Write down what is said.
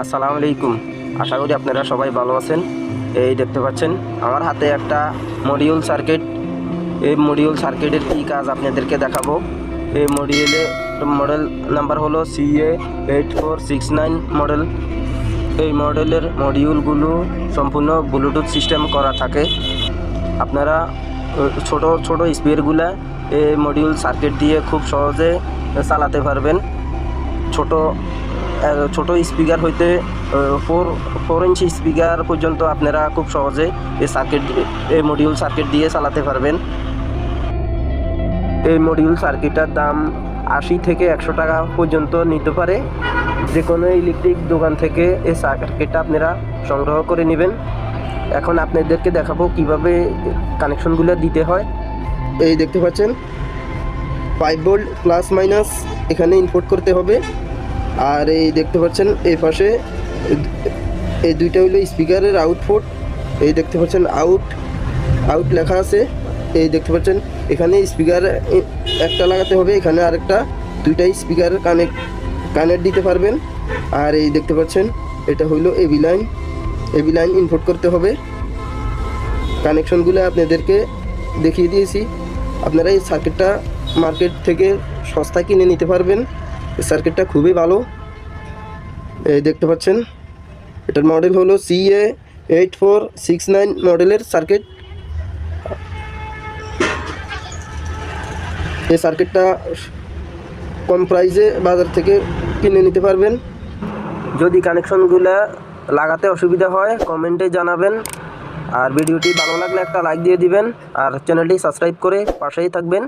আসসালামু আলাইকুম। আশা করি আপনারা সবাই ভালো আছেন। এই দেখতে পাচ্ছেন, আমার হাতে একটা মডিউল সার্কিট এই মডিউল সার্কিটের কী কাজ আপনাদেরকে দেখাবো? এই মডিউলে মডেল নাম্বার হলো CA eight four six nine model এই মডেলের মডিউলগুলো সম্পূর্ণ ব্লুটুথ সিস্টেম করা থাকে। আপনারা ছোট ছোট স্পিয়ারগুলা এই মডিউল সার্কিট দিয়ে খুব সহজে চালাতে পারবেন। ছোট ছোট স্পিকার হইতে ফোর ফোর ইঞ্চি স্পিকার পর্যন্ত আপনারা খুব সহজে এই সার্কিট এই মডিউল সার্কিট দিয়ে চালাতে পারবেন। এই মডিউল সার্কিটটার দাম আশি থেকে একশো টাকা পর্যন্ত নিতে পারে। যে কোনো ইলেকট্রিক দোকান থেকে এই সার্কিটটা আপনারা সংগ্রহ করে নেবেন। এখন আপনাদেরকে দেখাবো কীভাবে কানেকশনগুলো দিতে হয়। এই দেখতে পাচ্ছেন? ফাইভ ভোল্ট প্লাস মাইনাস এখানে ইনপুট করতে হবে। আর এই দেখতে পাচ্ছেন, এই পাশে এই দুইটা হলো স্পিকারের আউটপুট এই দেখতে পাচ্ছেন আউট আউট লেখা আছে, এই দেখতে পাচ্ছেন, এখানে স্পিকার একটা লাগাতে হবে, এখানে আরেকটা, দুইটাই স্পিকার কানেক্ট কানেক্ট দিতে পারবেন। আর এই দেখতে পাচ্ছেন, এটা হইল A B line A B line input করতে হবে। কানেকশনগুলো আপনাদেরকে দেখিয়ে দিয়েছি। আপনারা এই সার্কিটটা মার্কেট থেকে সস্তা কিনে নিতে পারবেন। সার্কিটটা খুবই ভালো। এই দেখতে পাচ্ছেন, এটার মডেল হলো CA eight four six nine মডেলের সার্কিট এই সার্কিটটা কম প্রাইসে বাজার থেকে কিনে নিতে পারবেন। যদি কানেকশনগুলো লাগাতে অসুবিধা হয় কমেন্টে জানাবেন। আর ভিডিওটি ভালো লাগলে একটা লাইক দিয়ে দিবেন। আর চ্যানেলটি সাবস্ক্রাইব করে পাশেই থাকবেন।